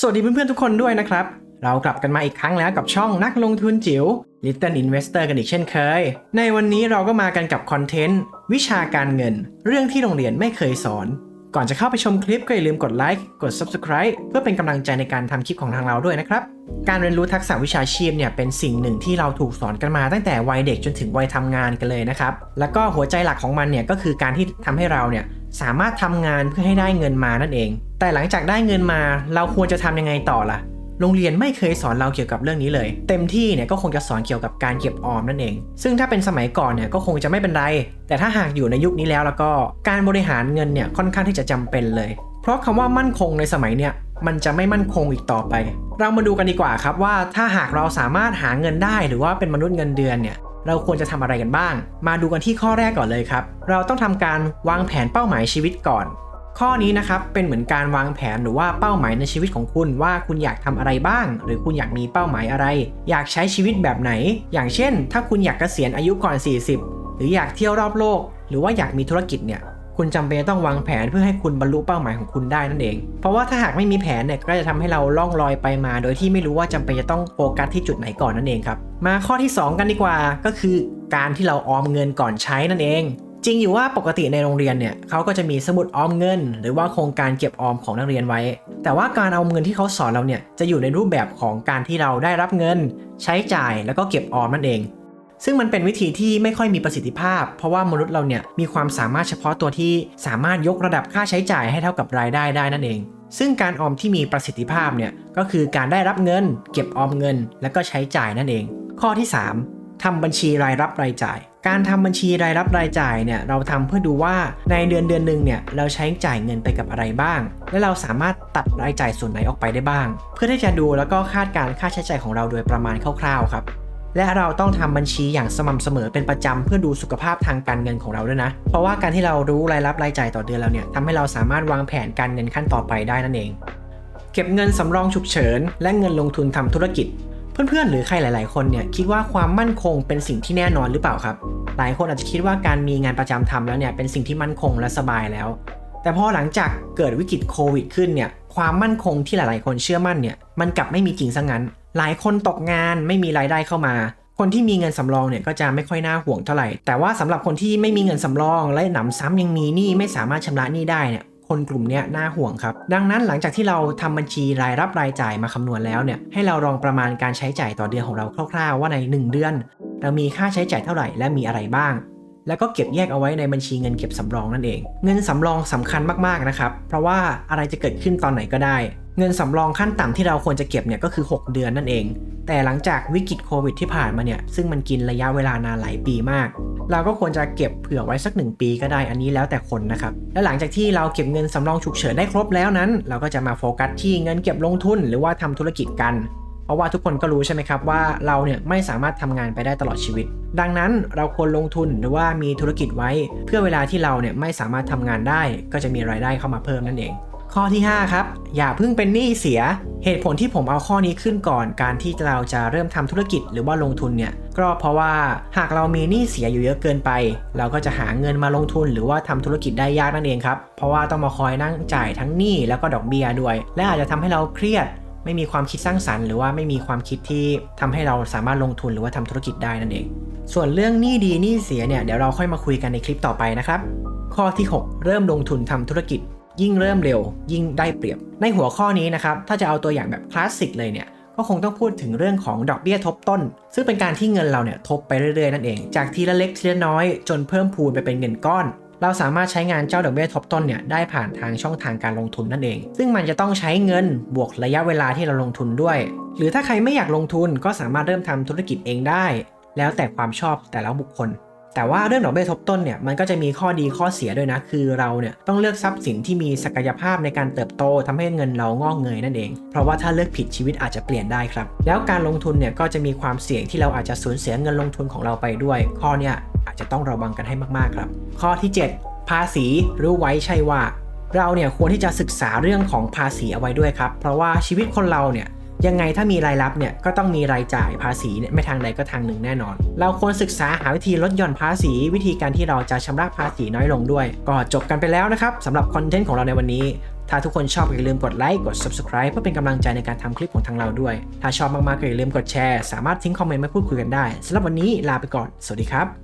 สวัสดีเพื่อนๆทุกคนด้วยนะครับ เรากลับกันมาอีกครั้งแล้วกับช่องนักลงทุนจิ๋ว Little Investor กันอีกเช่นเคย ในวันนี้เราก็มากันกับคอนเทนต์ วิชาการเงิน เรื่องที่โรงเรียนไม่เคยสอน ก่อนจะเข้าไปชมคลิปก็อย่าลืมกดไลค์กด Subscribe เพื่อเป็นกำลังใจในการทำคลิปของทางเราด้วยนะครับ การเรียนรู้ทักษะวิชาชีพเนี่ยเป็นสิ่งหนึ่งที่เราถูกสอนกันมาตั้งแต่วัยเด็กจนถึงวัยทำงานกันเลยนะครับแล้วก็หัวใจหลักของมันเนี่ยก็คือการที่ทำให้เราเนี่ยสามารถทำงานเพื่อให้ได้เงินมานั่นเอง แต่หลังจากได้เงินมาเราควรจะทำยังไงต่อล่ะ โรงเรียนไม่เคยสอนเราเกี่ยวกับเรื่องนี้เลย เต็มที่เนี่ยก็คงจะสอนเกี่ยวกับการเก็บออมนั่นเอง ซึ่งถ้าเป็นสมัยก่อนเนี่ยก็คงจะไม่เป็นไร แต่ถ้าหากอยู่ในยุคนี้แล้วแล้วก็การบริหารเงินเนี่ยค่อนข้างที่จะจำเป็นเลย เพราะคำว่ามั่นคงในสมัยเนี่ยมันจะไม่มั่นคงอีกต่อไป เรามาดูกันดีกว่าครับว่าถ้าหากเราสามารถหาเงินได้หรือว่าเป็นมนุษย์เงินเดือนเนี่ยเราควรจะทำอะไรกันบ้าง มาดูกันที่ข้อแรกก่อนเลยครับ เราต้องทำการวางแผนเป้าหมายชีวิตก่อน ข้อนี้นะครับเป็นเหมือนการวางแผนหรือว่าเป้าหมายในชีวิตของคุณว่าคุณอยากทำอะไรบ้าง หรือคุณอยากมีเป้าหมายอะไร อยากใช้ชีวิตแบบไหน อย่างเช่น ถ้าคุณอยากเกษียณอายุก่อน 40 หรืออยากเที่ยวรอบโลก หรือว่าอยากมีธุรกิจเนี่ยคุณจำเป็นต้องวางแผนเพื่อให้คุณบรรลุเป้าหมายของคุณได้นั่นเอง เพราะว่าถ้าหากไม่มีแผนเนี่ยก็จะทำให้เราล่องลอยไปมา โดยที่ไม่รู้ว่าจำเป็นจะต้องโฟกัสที่จุดไหนก่อนนั่นเองครับ มาข้อที่ 2 กันดีกว่าก็คือการที่เราออมเงินก่อนใช้นั่นเอง จริงอยู่ว่าปกติในโรงเรียนเนี่ยเขาก็จะมีสมุดออมเงิน หรือว่าโครงการเก็บออมของนักเรียนไว้ แต่ว่าการเอาเงินที่เขาสอนเราเนี่ยจะอยู่ในรูปแบบของการที่เราได้รับเงิน ใช้จ่ายแล้วก็เก็บออมนั่นเอง ซึ่งมันเป็นวิธีที่ไม่ค่อยมีประสิทธิภาพ เพราะว่ามนุษย์เราเนี่ยมีความสามารถเฉพาะตัวที่สามารถยกระดับค่าใช้จ่ายให้เท่ากับรายได้ได้นั่นเอง ซึ่งการออมที่มีประสิทธิภาพเนี่ยก็คือการได้รับเงิน เก็บออมเงิน แล้วก็ใช้จ่ายนั่นเอง ข้อที่ 3 ทำบัญชีรายรับรายจ่าย การทำบัญชีรายรับรายจ่ายเนี่ยเราทำเพื่อดูว่าในเดือนเดือนหนึ่งเนี่ยเราใช้จ่ายเงินไปกับอะไรบ้าง และเราสามารถตัดรายจ่ายส่วนไหนออกไปได้บ้าง เพื่อที่จะดูแล้วก็คาดการค่าใช้จ่ายของเราโดยประมาณคร่าวๆครับและเราต้องทำบัญชีอย่างสม่ำเสมอเป็นประจำเพื่อดูสุขภาพทางการเงินของเราด้วยนะ เพราะว่าการที่เรารู้รายรับรายจ่ายต่อเดือนเราเนี่ยทำให้เราสามารถวางแผนการเงินขั้นต่อไปได้นั่นเอง เก็บเงินสำรองฉุกเฉิน และเงินลงทุนทำธุรกิจ เพื่อนๆ หรือใครหลาย ๆ คนเนี่ยคิดว่าความมั่นคงเป็นสิ่งที่แน่นอนหรือเปล่าครับ หลายคนอาจจะคิดว่าการมีงานประจำทำแล้วเนี่ยเป็นสิ่งที่มั่นคงและสบายแล้ว แต่พอหลังจากเกิดวิกฤตโควิดขึ้นเนี่ยความมั่นคงที่หลายๆ คนเชื่อมั่นเนี่ยมันกลับไม่มีจริงซะงั้น หลายคนตกงานไม่มีรายได้เข้ามา คนที่มีเงินสำรองเนี่ยก็จะไม่ค่อยน่าห่วงเท่าไหร่ แต่ว่าสำหรับคนที่ไม่มีเงินสำรองและหนำซ้ำยังมีหนี้ไม่สามารถชำระหนี้ได้เนี่ย คนกลุ่มเนี้ยน่าห่วงครับ ดังนั้นหลังจากที่เราทำบัญชีรายรับรายจ่ายมาคำนวณแล้วเนี่ยให้เราลองประมาณการใช้จ่ายต่อเดือนของเราคร่าวๆ ว่าใน 1 เดือน เรามีค่าใช้จ่ายเท่าไหร่และมีอะไรบ้าง แล้วก็เก็บแยกเอาไว้ในบัญชีเงินเก็บสำรองนั่นเอง เงินสำรองสำคัญมากๆนะครับ เพราะว่าอะไรจะเกิดขึ้นตอนไหนก็ได้ เงินสำรองขั้นต่ำที่เราควรจะเก็บเนี่ยก็คือ 6 เดือนนั่นเองแต่หลังจากวิกฤตโควิดที่ผ่านมาเนี่ย ซึ่งมันกินระยะเวลานานหลายปีมาก เราก็ควรจะเก็บเผื่อไว้สัก 1 ปีก็ได้อันนี้แล้วแต่คนนะครับ และหลังจากที่เราเก็บเงินสำรองฉุกเฉินได้ครบแล้วนั้น เราก็จะมาโฟกัสที่เงินเก็บลงทุนหรือว่าทำธุรกิจกัน เพราะว่าทุกคนก็รู้ใช่ไหมครับว่าเราเนี่ยไม่สามารถทำงานไปได้ตลอดชีวิต ดังนั้นเราควรลงทุนหรือว่ามีธุรกิจไว้ เพื่อเวลาที่เราเนี่ยไม่สามารถทำงานได้ ก็จะมีรายได้เข้ามาเพิ่มนั่นเอง ข้อที่ 5 ครับ อย่าเพิ่งเป็นหนี้เสีย เหตุผลที่ผมเอาข้อนี้ขึ้นก่อน การที่เราจะเริ่มทำธุรกิจหรือว่าลงทุนเนี่ยก็เพราะว่าหากเรามีหนี้เสียอยู่เยอะเกินไป เราก็จะหาเงินมาลงทุนหรือว่าทำธุรกิจได้ยากนั่นเองครับ เพราะว่าต้องมาคอยนั่งจ่ายทั้งหนี้แล้วก็ดอกเบี้ยด้วย และอาจจะทำให้เราเครียดไม่มีความคิดสร้างสรรค์หรือว่าไม่มีความคิดที่ทำให้เราสามารถลงทุนหรือว่าทำธุรกิจได้นั่นเอง ส่วนเรื่องหนี้ดีหนี้เสียเนี่ยเดี๋ยวเราค่อยมาคุยกันในคลิปต่อไปนะครับ ข้อที่ 6 เริ่มลงทุนทำธุรกิจ ยิ่งเริ่มเร็ว ยิ่งได้เปรียบ ในหัวข้อนี้นะครับถ้าจะเอาตัวอย่างแบบคลาสสิกเลยเนี่ยก็คงต้องพูดถึงเรื่องของดอกเบี้ยทบต้น ซึ่งเป็นการที่เงินเราเนี่ยทบไปเรื่อยๆนั่นเอง จากทีละเล็กทีละน้อยจนเพิ่มพูนไปเป็นเงินก้อน เราสามารถใช้งานเจ้าดอกเบี้ยทบต้นเนี่ยได้ผ่านทางช่องทางการลงทุนนั่นเอง ซึ่งมันจะต้องใช้เงินบวกระยะเวลาที่เราลงทุนด้วย หรือถ้าใครไม่อยากลงทุนก็สามารถเริ่มทำธุรกิจเองได้ แล้วแต่ความชอบแต่ละบุคคล แต่ว่าเรื่องดอกเบี้ยทบต้นเนี่ยมันก็จะมีข้อดีข้อเสียด้วยนะ คือเราเนี่ยต้องเลือกทรัพย์สินที่มีศักยภาพในการเติบโตทำให้เงินเรางอกเงยนั่นเอง เพราะว่าถ้าเลือกผิดชีวิตอาจจะเปลี่ยนได้ครับ แล้วการลงทุนเนี่ยก็จะมีความเสี่ยงที่เราอาจจะสูญเสียเงินลงทุนของเราไปด้วย ข้อเนี่ยอาจจะต้องระวังกันให้มากๆครับ ข้อที่ 7 ภาษีรู้ไว้ใช่ว่าเราเนี่ยควรที่จะศึกษาเรื่องของภาษีเอาไว้ด้วยครับ เพราะว่าชีวิตคนเราเนี่ย ยังไงถ้ามีรายรับเนี่ยก็ต้องมีรายจ่ายภาษีเนี่ยไม่ทางใดก็ทางหนึ่งแน่นอน เราควรศึกษาหาวิธีลดหย่อนภาษี วิธีการที่เราจะชำระภาษีน้อยลงด้วย ก็จบกันไปแล้วนะครับสำหรับคอนเทนต์ของเราในวันนี้ ถ้าทุกคนชอบก็อย่าลืมกดไลค์กด subscribe เพื่อเป็นกำลังใจในการทำคลิปของทางเราด้วย ถ้าชอบมากๆก็อย่าลืมกดแชร์ สามารถทิ้งคอมเมนต์มาพูดคุยกันได้สำหรับวันนี้ลาไปก่อน สวัสดีครับ